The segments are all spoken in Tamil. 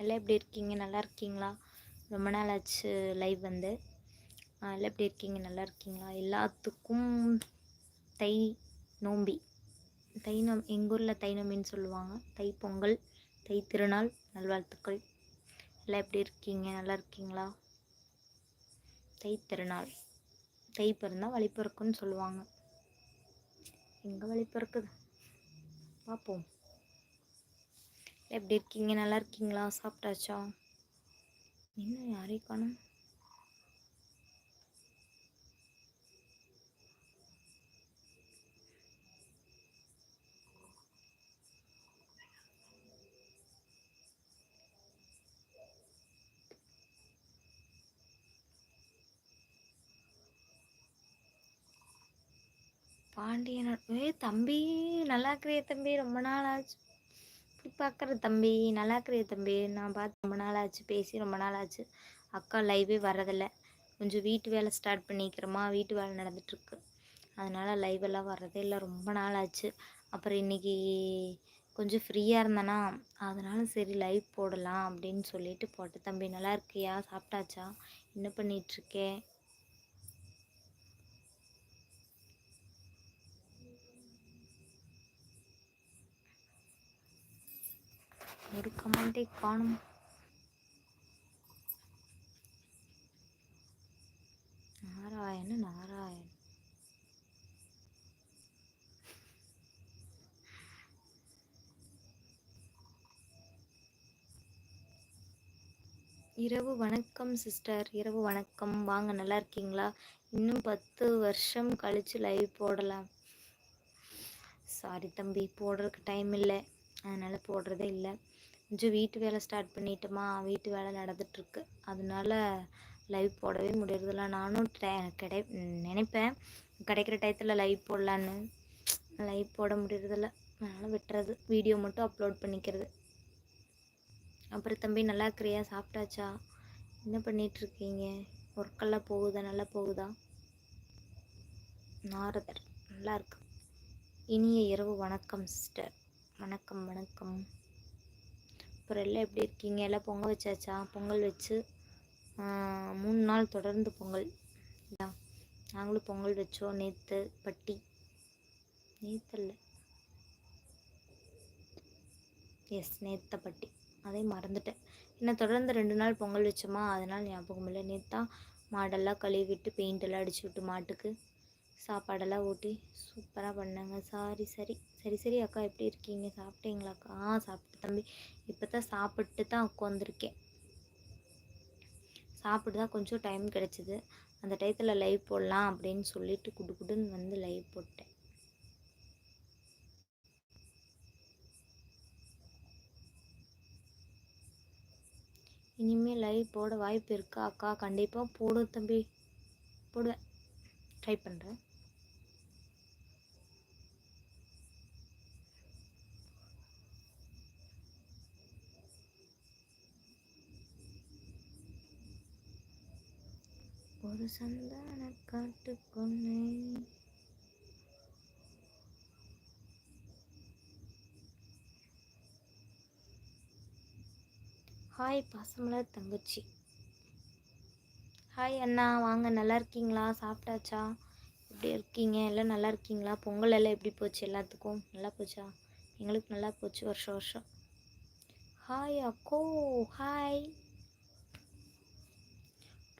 எல்லாம் எப்படி இருக்கீங்க? நல்லா இருக்கீங்களா? ரொம்ப நாள் ஆச்சு லைவ் வந்து. எல்லாம் எப்படி இருக்கீங்க? நல்லா இருக்கீங்களா? எல்லாத்துக்கும் தை நோம்பி. தை நோம் எங்கள் ஊரில் தை நோம்பின்னு சொல்லுவாங்க. தை பொங்கல் தை திருநாள் நல்வாழ்த்துக்கள். எல்லாம் எப்படி இருக்கீங்க? நல்லா இருக்கீங்களா? தை திருநாள். தை பிறந்தால் வழிபிறக்குன்னு சொல்லுவாங்க. எங்கே வழிபிறக்குது பார்ப்போம் எப்படி இருக்கீங்க? நல்லா இருக்கீங்களா? சாப்பிட்டாச்சா? இன்னும் யாரையும் காணும். பாண்டியன் ஏ தம்பி நல்லா இருக்கிறிய தம்பி. ரொம்ப நாள் ஆச்சு. பார்க்குற தம்பி நல்லா இருக்கிறிய தம்பி. நான் பார்த்து ரொம்ப நாள் ஆச்சு பேசி ரொம்ப நாள் ஆச்சு அக்கா லைவே வரதில்லை கொஞ்சம் வீட்டு வேலை ஸ்டார்ட் பண்ணிக்கிறோமா வீட்டு வேலை நடந்துட்டுருக்கு. அதனால் லைவ் எல்லாம் வர்றதே இல்லை. ரொம்ப நாள் ஆச்சு அப்புறம் இன்றைக்கி கொஞ்சம் ஃப்ரீயாக இருந்தேனா அதனால சரி லைவ் போடலாம் அப்படின்னு சொல்லிட்டு போட்டேன். தம்பி நல்லா இருக்கியா? சாப்பிட்டாச்சா? என்ன பண்ணிகிட்ருக்கேன் ஒரு கமெண்டை காணும். நாராயண நாராயண். இரவு வணக்கம் சிஸ்டர் இரவு வணக்கம். வாங்க நல்லா இருக்கீங்களா? இன்னும் பத்து வருஷம் கழிச்சு லைவ் போடலாம். சாரி தம்பி போடுறதுக்கு டைம் இல்லை. அதனால் போடுறதே இல்லை. கொஞ்சம் வீட்டு வேலை ஸ்டார்ட் பண்ணிட்டோமா வீட்டு வேலை நடந்துட்டுருக்கு. அதனால லைவ் போடவே முடியறதில்ல. நானும் கிடை நினைப்பேன். கிடைக்கிற டயத்தில் லைவ் போடலான்னு. லைவ் போட முடியறதில்ல. அதனால் விட்டுறது. வீடியோ மட்டும் அப்லோட் பண்ணிக்கிறது. அப்புறம் தம்பி நல்லா இருக்கிறியா? சாப்பிட்டாச்சா? என்ன பண்ணிகிட்ருக்கீங்க ஒர்க்கெல்லாம் போகுதா? நல்லா போகுதா? நாரதர் நல்லா இருக்கு. இனிய இரவு வணக்கம் சிஸ்டர் வணக்கம் வணக்கம். அப்புறம் எல்லாம் எப்படி இருக்கீங்க? எல்லாம் பொங்கல் வச்சாச்சா? பொங்கல் வச்சு மூணு நாள் தொடர்ந்து பொங்கல். இல்லையா நாங்களும் பொங்கல் வச்சோம். நேற்று பட்டி. நேற்று இல்லை எஸ் நேத்த பட்டி. அதே மறந்துட்டேன். என்ன தொடர்ந்து ரெண்டு நாள் பொங்கல் வச்சோமா? அதனால் ஞாபகம் இல்லை. நேத்தா மாடெல்லாம் கழுவி விட்டு பெயிண்ட் எல்லாம் அடிச்சு விட்டு மாட்டுக்கு. சாப்பாடெல்லாம் ஊட்டி சூப்பராக பண்ணாங்க. சாரி சரி. சரி சரி அக்கா எப்படி இருக்கீங்க? சாப்பிட்டீங்களா அக்கா? ஆ சாப்பிட்டு தம்பி. இப்போ தான் சாப்பிட்டு தான் உட்காந்துருக்கேன் சாப்பிட்டு தான் கொஞ்சம் டைம் கிடச்சிது. அந்த டயத்தில் லைவ் போடலாம் அப்படின்னு சொல்லிட்டு குடு குடுன்னு வந்து லைவ் போட்டேன். இனிமேல் லைவ் போட வாய்ப்பு இருக்கா அக்கா? கண்டிப்பாக போடும் தம்பி. போடுவேன். ட்ரை பண்ணுறேன் ஒரு சந்தான காட்டுக்கொன்னே ஹாய் பாசமலர் தங்கச்சி. ஹாய் அண்ணா. வாங்க நல்லா இருக்கீங்களா? சாப்பிட்டாச்சா? எப்படி இருக்கீங்க? எல்லாம் நல்லா இருக்கீங்களா? பொங்கல் எல்லாம் எப்படி போச்சு எல்லாத்துக்கும்? நல்லா போச்சா? எங்களுக்கு நல்லா போச்சு வருஷம் வருஷம். ஹாய் அக்கோ. ஹாய்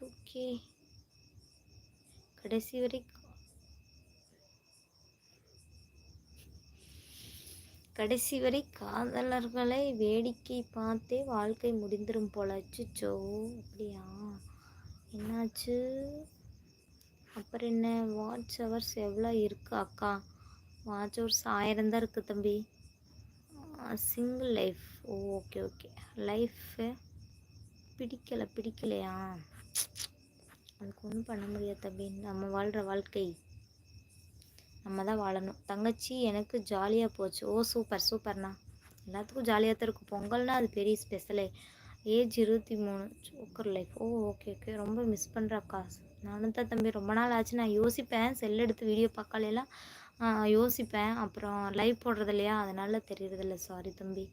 ஓகே கடைசி வரைக்கும். கடைசி வரை காதலர்களை வேடிக்கை பார்த்தே வாழ்க்கை முடிந்துடும் போல. அச்சுச்சோ அப்படியா? என்னாச்சு? அப்புறம் என்ன? வாட்ச் ஹவர்ஸ் எவ்வளோ இருக்கு அக்கா? வாட்ச் ஹவர்ஸ் ஆயிரம் தான் இருக்குது தம்பி. Single life oh okay okay life பிடிக்கலை பிடிக்கலையா? அதுக்கு ஒன்றும் பண்ண முடியாது தம்பி. நம்ம வாழ்கிற வாழ்க்கை. நம்ம தான் வாழணும். தங்கச்சி எனக்கு ஜாலியாக போச்சு. ஓ சூப்பர் சூப்பர்ண்ணா எல்லாத்துக்கும் ஜாலியாக தான் இருக்கும். பொங்கல்னா அது பெரிய ஸ்பெஷலே ஏஜ் இருபத்தி மூணு. சூக்கர் லைஃப் ஓ ஓகே ஓகே ரொம்ப மிஸ் பண்ணுறக்கா நானும் தான் தம்பி. ரொம்ப நாள் ஆச்சு. நான் யோசிப்பேன். செல் எடுத்து வீடியோ பார்க்கலாம் யோசிப்பேன். அப்புறம் லைவ் போடுறது இல்லையா? அதனால் தெரியறதில்ல. சாரி தம்பி.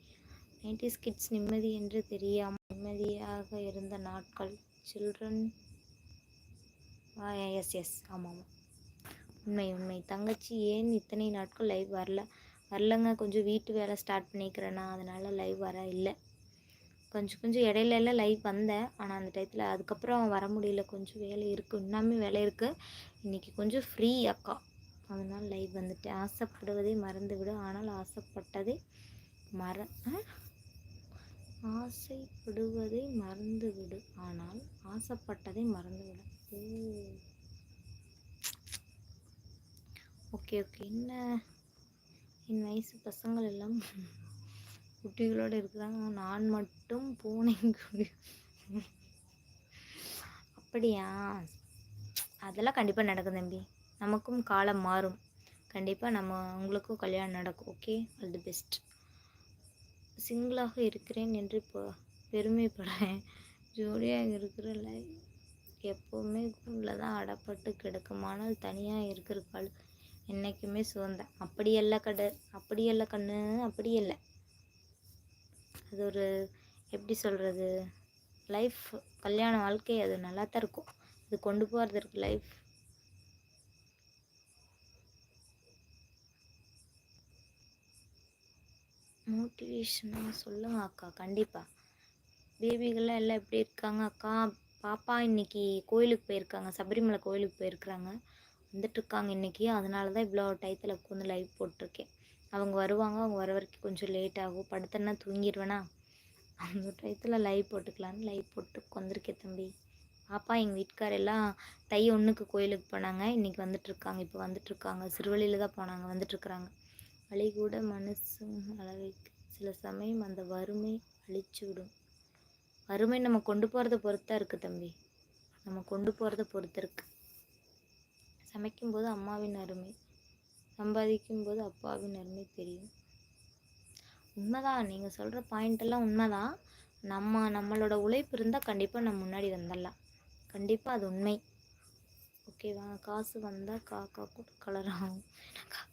நைன்டிஸ் கிட்ஸ் நிம்மதி என்று தெரியாமல் நிம்மதியாக இருந்த நாட்கள். சில்ட்ரன் ஆ எஸ் எஸ் ஆமாம் ஆமாம். உண்மை உண்மை. தங்கச்சி ஏன் இத்தனை நாட்கள் லைவ் வரல? வரலங்க. கொஞ்சம் வீட்டு வேலை ஸ்டார்ட் பண்ணிக்கிறேன்னா அதனால் லைவ் வர இல்லை. கொஞ்சம் கொஞ்சம் இடையில எல்லாம் லைவ் வந்தேன். ஆனால் அந்த டயத்தில் அதுக்கப்புறம் வர முடியல. கொஞ்சம் வேலை இருக்குது இன்னுமே வேலை இருக்குது இன்றைக்கி கொஞ்சம் ஃப்ரீ அக்கா. அதனால் லைவ் வந்துட்டேன். ஆசைப்படுவதை மறந்து விடும் ஆனால் ஆசைப்பட்டதை மற ஆசைப்படுவதை மறந்துவிடு. ஆனால் ஆசைப்பட்டதை மறந்துவிடு. ஓ. Okay okay. என்ன? என் வயசு பசங்கள் எல்லாம் குட்டிகளோடு இருக்கிறாங்க நான் மட்டும் பூனை அப்படியா? அதெல்லாம் கண்டிப்பாக நடக்கும் தம்பி. நமக்கும் காலம் மாறும். கண்டிப்பாக நம்ம உங்களுக்கும் கல்யாணம் நடக்கும். ஓகே? All the best. சிங்கிளாக இருக்கிறேன் என்று இப்போ பெருமைப்படுறேன். ஜோடியாக இருக்கிற லைஃப் எப்போவுமே கூண்டில் தான் அடப்பட்டு கிடக்கும். ஆனால் தனியாக இருக்கிற கால் என்றைக்குமே சுதந்தேன் அப்படியெல்லாம் கடை அப்படியெல்லாம் கண்ணு அப்படி இல்லை அது ஒரு எப்படி சொல்கிறது லைஃப் கல்யாண வாழ்க்கை அது நல்லா தான் இருக்கும். இது கொண்டு போகிறது இருக்குது லைஃப் மோட்டிவேஷனாக சொல்லுங்க அக்கா கண்டிப்பாக பேபிகள்லாம் எல்லாம் எப்படி இருக்காங்க? அக்கா பாப்பா இன்னைக்கு கோயிலுக்கு போயிருக்காங்க. சபரிமலை கோயிலுக்கு போயிருக்கிறாங்க. வந்துட்டுருக்காங்க இன்றைக்கி அதனால தான் இவ்வளோ டயத்தில் உட்காந்து லைவ் போட்டிருக்கேன். அவங்க வருவாங்க அவங்க வர வரைக்கும் கொஞ்சம் லேட் ஆகும். படுத்தேன்னா தூங்கிடுவேனா அந்த டயத்தில் லைவ் போட்டுக்கலான்னு லைவ் போட்டு உட்காந்துருக்கேன் தம்பி. பாப்பா எங்கள் வீட்டுக்கார் எல்லாம் தை ஒன்றுக்கு கோயிலுக்கு போனாங்க. இன்றைக்கி வந்துட்டுருக்காங்க இப்போ வந்துட்டுருக்காங்க சிறுவழியில் தான் போனாங்க. வந்துட்டுருக்குறாங்க வழி கூட மனசு அளவைக்கு சில சமயம் அந்த வறுமை அழிச்சு விடும் வறுமை நம்ம கொண்டு போகிறத பொறுத்தா இருக்குது தம்பி. நம்ம கொண்டு போகிறத பொறுத்து இருக்கு. சமைக்கும்போது அம்மாவின் அருமை சம்பாதிக்கும் போது அப்பாவின் அருமை தெரியும். உண்மைதான் நீங்கள் சொல்கிற பாயிண்டெல்லாம் உண்மைதான். நம்ம நம்மளோட உழைப்பு இருந்தால் கண்டிப்பாக நம்ம முன்னாடி வந்துடலாம். கண்டிப்பாக அது உண்மை. ஓகேவா? காசு வந்தால் காக்கா கூட கலர் ஆகும்.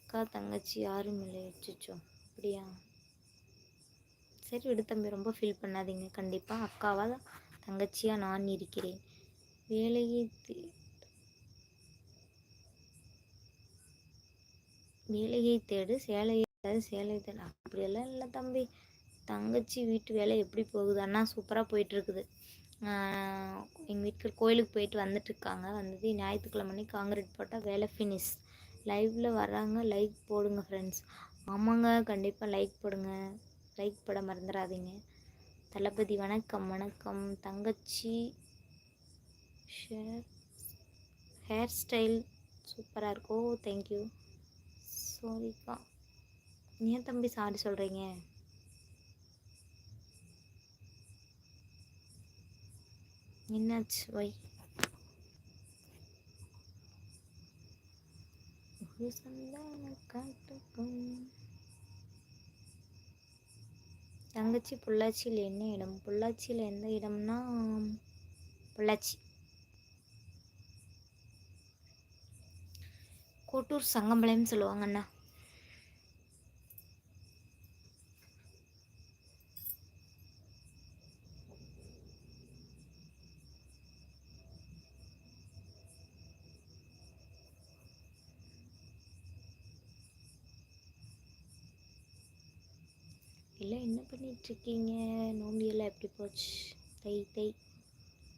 அக்கா தங்கச்சி யாரும் இல்லை. வச்சுச்சோ அப்படியா? சரி விடு தம்பி ரொம்ப ஃபீல் பண்ணாதீங்க. கண்டிப்பாக அக்காவாக தங்கச்சியாக நான் இருக்கிறேன். வேலையை வேலையை தேடு சேலையை சேலை தேடு. அப்படியெல்லாம் இல்லை தம்பி. தங்கச்சி வீட்டு வேலை எப்படி போகுது? அண்ணா சூப்பராக போயிட்டுருக்குது. எங்கள் வீட்டுக்கு கோயிலுக்கு போயிட்டு வந்துட்டுருக்காங்க. வந்தது ஞாயிற்றுக்கிழமை காங்கிரீட் போட்டால் வேலை ஃபினிஷ் லைவில் வராங்க லைக் போடுங்க ஃப்ரெண்ட்ஸ் ஆமாங்க கண்டிப்பாக லைக் போடுங்க. லைக் போட மறந்துடாதீங்க தளபதி வணக்கம் வணக்கம். தங்கச்சி ஷேர் ஹேர் ஸ்டைல் சூப்பராக இருக்கோ. தேங்க்யூ சாரிக்கா ஏன் தம்பி சாரி சொல்கிறீங்க என்னாச்சு? வை ஒரு சந்தான காட்டுக்கும் தங்கச்சி பொள்ளாச்சியில் என்ன இடம். பொள்ளாச்சியில் எந்த இடம்னா பொள்ளாச்சி. கோட்டூர் சங்கம்பாளையம் சொல்லுவாங்கண்ணா எல்லாம் என்ன பண்ணிகிட்ருக்கீங்க நோம்பியெல்லாம் எப்படி போச்சு? தை தை.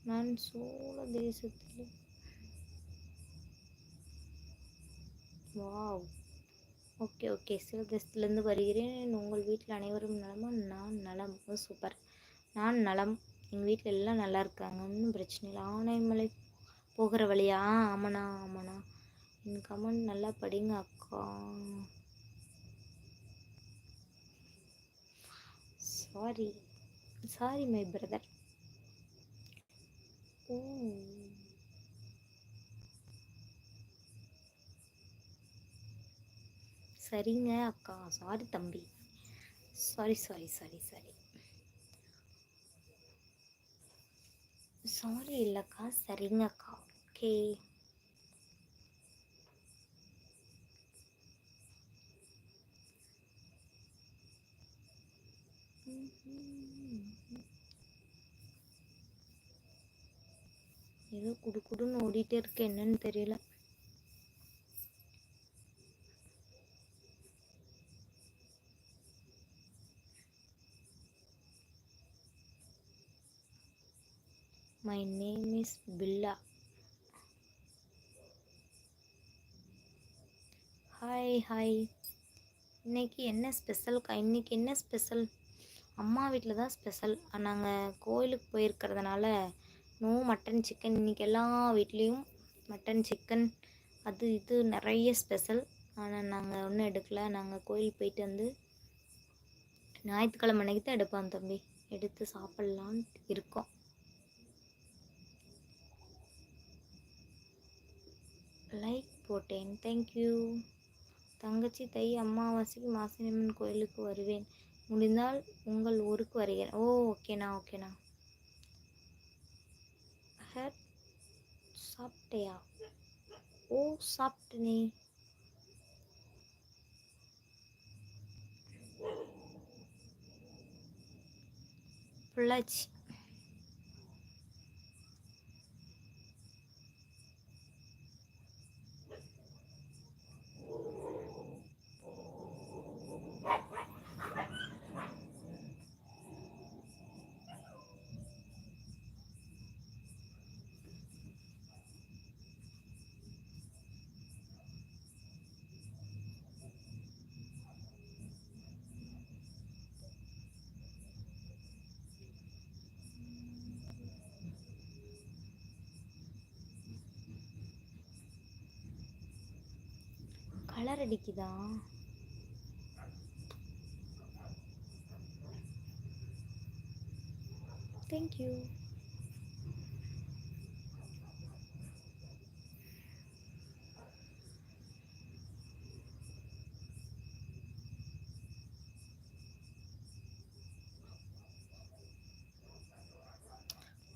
நான் சோழ தேசத்தில். வாவ். Okay okay. சில தேசத்துலேருந்து வருகிறேன். உங்கள் வீட்டில் அனைவரும் நலமா? நான் நலம். சூப்பர். நான் நலம். எங்கள் வீட்டில் எல்லாம் நல்லா இருக்காங்க. ஒன்றும் பிரச்சனை இல்லை. ஆனைமலை போகிற வழியா? ஆமாண்ணா ஆமாண்ணா என் கமெண்ட் நல்லா படிங்க அக்கா. Sorry sorry my brother oh. சரிங்க அக்கா. சாரி தம்பி. Sorry sorry sorry sorry sorry இல்லைக்கா. சரிங்க அக்கா. ஓகே ஏதோ குடு குடுன்னு ஓடிட்டே இருக்கு. என்னன்னு தெரியல. My name is Billa hi hi இன்னைக்கு என்ன ஸ்பெஷல் இன்னைக்கு என்ன ஸ்பெஷல் அம்மா வீட்டில் தான் ஸ்பெஷல் நாங்கள் கோயிலுக்கு போயிருக்கிறதுனால நோ மட்டன் சிக்கன் இன்னைக்கு எல்லா வீட்லேயும் மட்டன் சிக்கன் அது இது நிறைய ஸ்பெஷல் ஆனால் நாங்கள் ஒன்றும் எடுக்கல. நாங்கள் கோயில் போயிட்டு வந்து ஞாயிற்றுக்கிழமை அன்னைக்கு தான் எடுப்போம் தம்பி. எடுத்து சாப்பிட்லான்னு இருக்கோம். லைக் போட்டேன். தேங்க்யூ தங்கச்சி தை அம்மாவாசைக்கு மாசினியம்மன் கோயிலுக்கு வருவேன். முடிந்தால் உங்கள் ஊருக்கு வருகிறேன். ஓ ஓகேண்ணா ஓகேண்ணா ஹேட் சாப்பிட்டியா? ஓ சாப்பிட்டனே. பொள்ளாச்சி. கலர் அடிக்குதா? தேங்க்யூ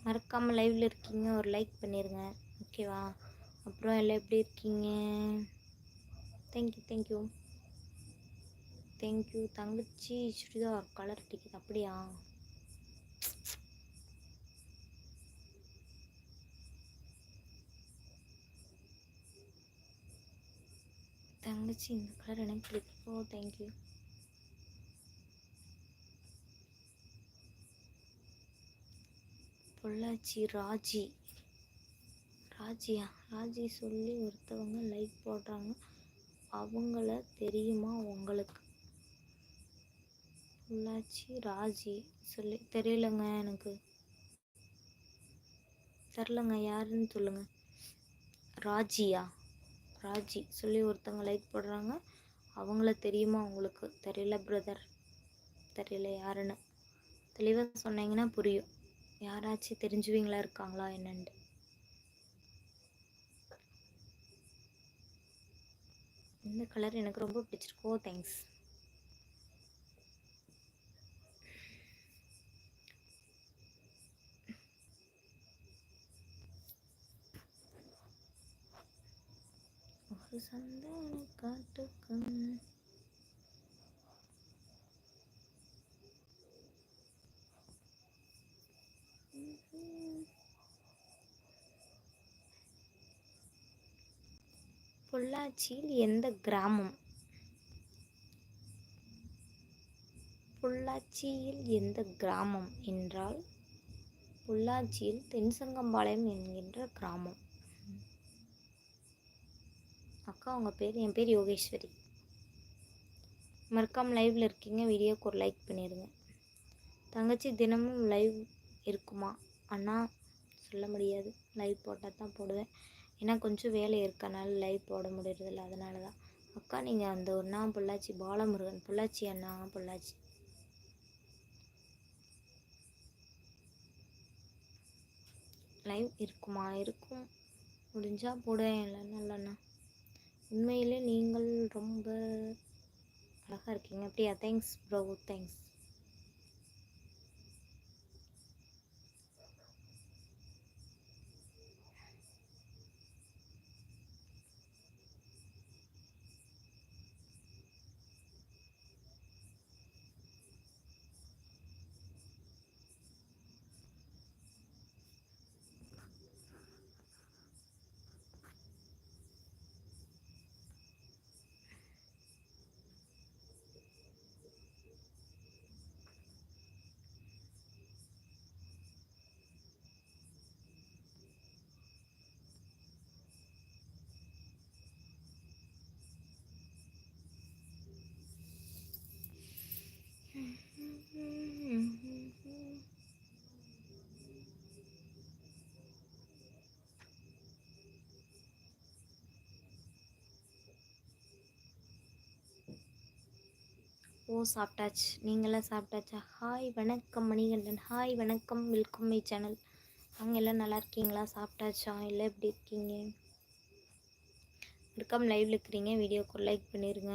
மறக்காமல் லைவில் இருக்கீங்க ஒரு லைக் பண்ணிடுங்க ஓகேவா அப்புறம் எல்லாம் எப்படி இருக்கீங்க? தேங்க்யூ தேங்க்யூ தேங்க்யூ தங்கச்சி சுடிதார் கலர் டிக்கெட் அப்படியா? தங்கச்சி இந்த கலர் எனக்கு பிடிக்கும் ஓ தேங்க்யூ பொள்ளாச்சி ராஜி. ராஜியா? ராஜி சொல்லி ஒருத்தவங்க லைக் போடுறாங்க. அவங்கள தெரியுமா உங்களுக்கு? பொள்ளாச்சி ராஜி சொல்லி தெரியலங்க எனக்கு. தெரிலங்க யாருன்னு சொல்லுங்க. ராஜியா? ராஜி சொல்லி ஒருத்தவங்க லைக் போடுறாங்க. அவங்கள தெரியுமா உங்களுக்கு? தெரியல பிரதர் தெரியல யாருன்னு. தெளிவாக சொன்னீங்கன்னா புரியும். யாராச்சும் தெரிஞ்சுவீங்களா இருக்காங்களா என்னன்ட்டு. இந்த கலர் எனக்கு ரொம்ப பிடிச்சிருக்கோ. தேங்க்ஸ் oh, ஒரு சந்தன காட்டுக்கும் பொள்ளாச்சியில் எந்த கிராமம்? பொள்ளாச்சியில் எந்த கிராமம் என்றால் பொள்ளாச்சியில் தென்சங்கம்பாளையம் என்கின்ற கிராமம். அக்கா உங்கள் பேர்? என் பேர் யோகேஸ்வரி. மறக்காம லைவில் இருக்கீங்க வீடியோக்கு ஒரு லைக் பண்ணிடுங்க தங்கச்சி தினமும் லைவ் இருக்குமா? அண்ணா சொல்ல முடியாது. லைவ் போட்டால் தான் போடுவேன். ஏன்னா கொஞ்சம் வேலை இருக்கனால லைவ் போட முடியறதில்ல. அதனால தான் அக்கா நீங்கள் அந்த ஒரு நாள் பொள்ளாச்சி பாலமுருகன் பொள்ளாச்சி அண்ணா பொள்ளாச்சி. லைவ் இருக்குமா? இருக்கும். முடிஞ்சால் போடுவேன் இல்லை இல்லைண்ணா உண்மையிலே நீங்கள் ரொம்ப அழகாக இருக்கீங்க. அப்படியா? தேங்க்ஸ் ப்ரோ தேங்க்ஸ் ஓ சாப்பிட்டாச்சு. நீங்களாம் சாப்பிட்டாச்சா? ஹாய் வணக்கம் மணிகண்டன். ஹாய் வணக்கம். வெல்கம் மை சேனல் அவங்க எல்லாம் நல்லா இருக்கீங்களா? சாப்பிட்டாச்சா? இல்லை எப்படி இருக்கீங்க? வெல்கம் லைவ்ல இருக்கிறீங்க. வீடியோக்கு லைக் பண்ணிடுங்க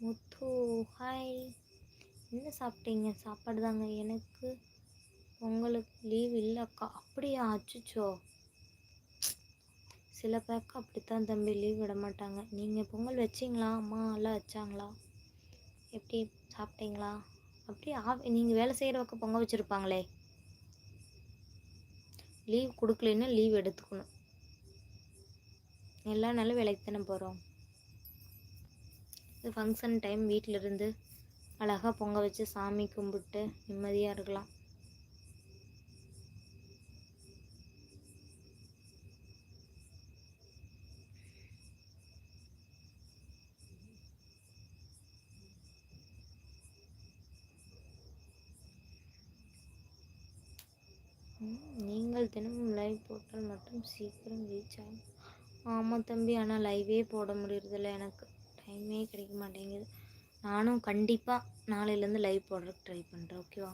முத்து ஹாய் என்ன சாப்பிட்டீங்க? சாப்பாடு தாங்க எனக்கு உங்களுக்கு லீவ் இல்லைக்கா. அப்படியா? அச்சுச்சோ. சில பேருக்கு அப்படித்தான் தம்பி. லீவ் விட மாட்டாங்க. நீங்கள் பொங்கல் வச்சிங்களா? அம்மா எல்லாம் வச்சாங்களா? எப்படி? சாப்பிட்டீங்களா? அப்படியே ஆ நீங்கள் வேலை செய்கிற பக்கம் பொங்கல் வச்சுருப்பாங்களே. லீவ் கொடுக்கலன்னா லீவ் எடுத்துக்கணும். எல்லா நாளும் வேலைக்கு தானே போகிறோம் இது ஃபங்க்ஷன் டைம் வீட்டில் இருந்து அழகாக பொங்க வச்சு சாமி கும்பிட்டு நிம்மதியாக இருக்கலாம். நீங்கள் தினமும் லைவ் போட்டால் மட்டும் சீக்கிரம் ரீச் ஆகும். ஆமாம் தம்பி ஆனால் லைவே போட முடியறதில்ல எனக்கு. டைமே கிடைக்க மாட்டேங்குது. நானும் கண்டிப்பாக நாளையிலேருந்து லைவ் போடுறதுக்கு ட்ரை பண்ணுறேன் ஓகேவா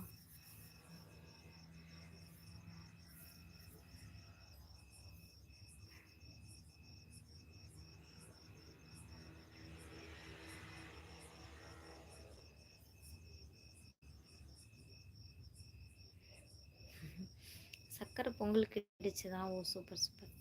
சக்கரை பொங்கல் கிடைச்சுதா? ஓ சூப்பர் சூப்பர்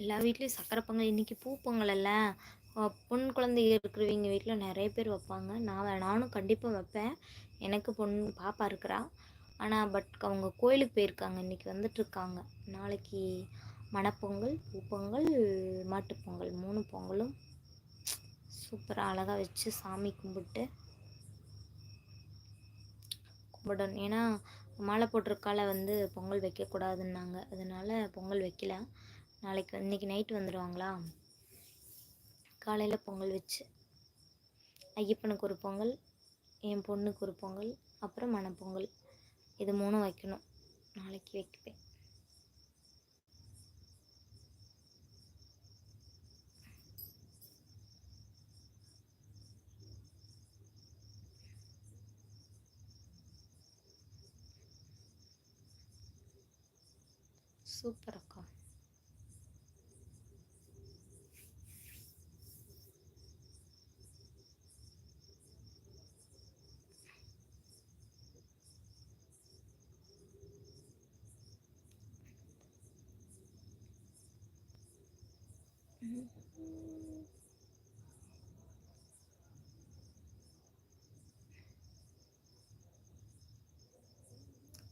எல்லா வீட்லேயும் சக்கரை பொங்கல். இன்னைக்கு பூ பொங்கல் இல்லை அஹ் பொண் குழந்தை இருக்கிறவங்க வீட்டில் நிறைய பேர் வைப்பாங்க. நான் நானும் கண்டிப்பாக வைப்பேன். எனக்கு பொண் பாப்பா இருக்கிறா. ஆனால் பட் அவங்க கோயிலுக்கு போயிருக்காங்க. இன்னைக்கு வந்துட்டுருக்காங்க. நாளைக்கு மணப்பொங்கல் பூப்பொங்கல் மாட்டுப்பொங்கல் மூணு பொங்கலும் சூப்பராக அழகாக வச்சு சாமி கும்பிட்டு கும்பிடணும். ஏன்னா மாலை போட்டிருக்கால வந்து பொங்கல் வைக்கக்கூடாதுன்னாங்க. அதனால் பொங்கல் வைக்கல. நாளைக்கு இன்னைக்கு நைட்டு வந்துடுவாங்களா காலையில் பொங்கல் வச்சு ஐயப்பனுக்கு ஒரு பொங்கல் என் பொண்ணுக்கு ஒரு பொங்கல் அப்புறம் மணப்பொங்கல். இது மூணும் வைக்கணும். நாளைக்கு வைப்பேன். சூப்பர் அக்கா.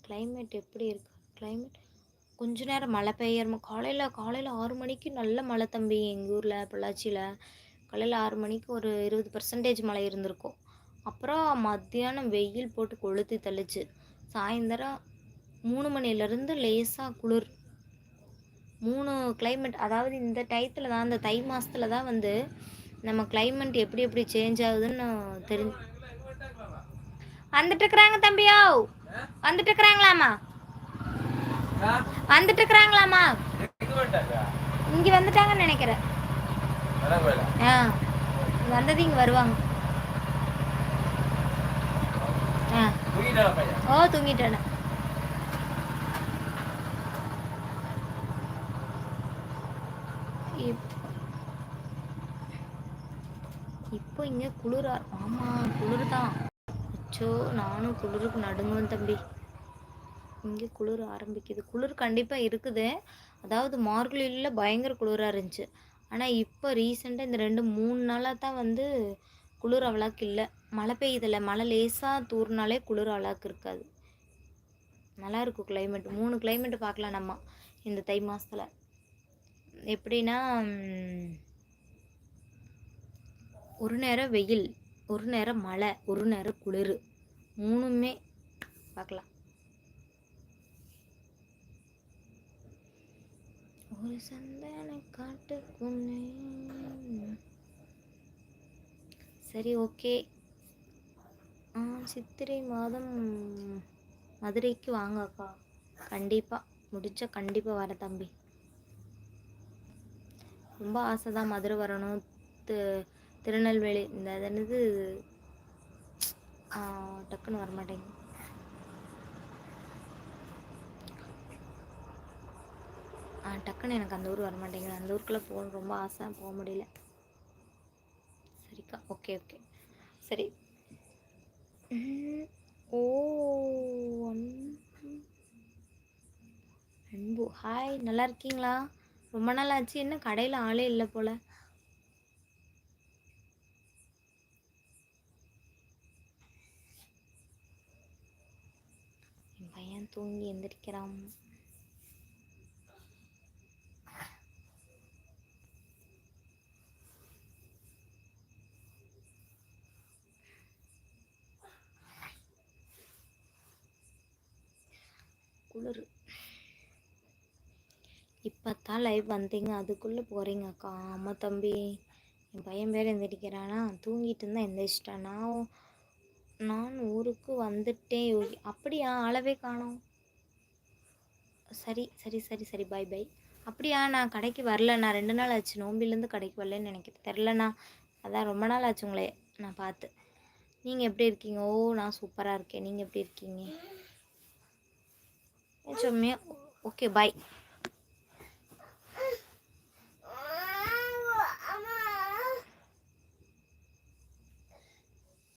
கிளைமேட் எப்படி இருக்கு? கிளைமேட் கொஞ்ச நேரம் மழை பெய்யறமா காலையில் காலையில் ஆறு மணிக்கு நல்ல மழை தம்பி எங்கள் ஊரில் பொள்ளாச்சியில். காலையில் ஆறு மணிக்கு ஒரு இருபது பர்சன்டேஜ் மழை இருந்திருக்கும். அப்புறம் மத்தியானம் வெயில் போட்டு கொளுத்தி தெளிச்சு சாயந்தரம் மூணு மணிலேருந்து லேசாக குளிர். மூணு கிளைமேட் அதாவது இந்த டயத்தில் தான் இந்த தை மாதத்தில் தான் வந்து நம்ம கிளைமேட் எப்படி எப்படி சேஞ்ச் ஆகுதுன்னு தெரிஞ்சு வந்துட்டு இருக்கிறாங்க தம்பியோ! வந்துட்டு இருக்கிறாங்களாமா வந்துட்டு இருக்கிறாங்களாமா இங்க வந்துட்டாங்கன்னு நினைக்கிறேன். ஆ வந்தது இங்க வருவாங்க. ஓ தூங்கிட்டானே இப்- இப்போ இங்க குளிரா ஆமா குளிர் தான் அச்சோ நானும் குளிருக்கு நடுங்குவேன் தம்பி. இங்கே குளிர் ஆரம்பிக்குது. குளிர் கண்டிப்பாக இருக்குது. அதாவது மார்கழியில் பயங்கர குளிராக இருந்துச்சு. ஆனால் இப்போ ரீசெண்டாக இந்த ரெண்டு மூணு நாளாக தான் வந்து குளிர் அவ்வளோக்கு இல்லை. மழை பெய்யுதில்ல. மழை லேசாக தூர்னாலே குளிர் அவ்வளோக்கு இருக்காது. நல்லா இருக்கும் climate. மூணு கிளைமேட் பார்க்கலாம் நம்ம இந்த தை மாதத்தில் எப்படின்னா ஒரு நேரம் வெயில். ஒரு நேரம் மழை ஒரு நேரம் குளிர். மூணுமே பார்க்கலாம் ஒரு சந்தன காட்டுக்குள்ளே சரி ஓகே. ஆ சித்திரை மாதம் மதுரைக்கு வாங்க அக்கா கண்டிப்பாக முடிச்சா கண்டிப்பாக வர தம்பி. ரொம்ப ஆசை தான் மதுரை வரணும் திருநெல்வேலி. இந்த என்னது? டக்குன்னு வர ஆ டக்குன்னு எனக்கு அந்த ஊர் வர மாட்டேங்குது அந்த ஊருக்குள்ளே போகணும் ரொம்ப ஆசை. போக முடியல. சரிக்கா. Okay okay. சரி. ஓ அன்பு. அன்பு ஹாய் நல்லா இருக்கீங்களா? ரொம்ப நாள் ஆச்சு. என்ன கடையில் ஆளே இல்லை போல் என் பையன் தூங்கி எந்திரிக்கிறான். குளிர். இப்போத்தான் லைவ் வந்தீங்க அதுக்குள்ளே போகிறீங்க அக்கா. ஆமாம் தம்பி என் பையன் பேர் எந்திரிக்கிறானா தூங்கிட்டு இருந்தா எந்திரிச்சிட்டானா? நான் நான் ஊருக்கு வந்துட்டேன் யோகி. அப்படியா? அளவே காணோம். சரி சரி சரி சரி பை பை அப்படியா நான் கடைக்கு வரலண்ணா. நான் ரெண்டு நாள் ஆச்சு. நோம்பிலேருந்து கடைக்கு வரலன்னு எனக்கு தெரிலண்ணா அதான் ரொம்ப நாள் ஆச்சு உங்களே நான் பார்த்து. நீங்கள் எப்படி இருக்கீங்க? ஓ நான் சூப்பராக இருக்கேன். நீங்கள் எப்படி இருக்கீங்க? சும்மையா ஓகே பாய்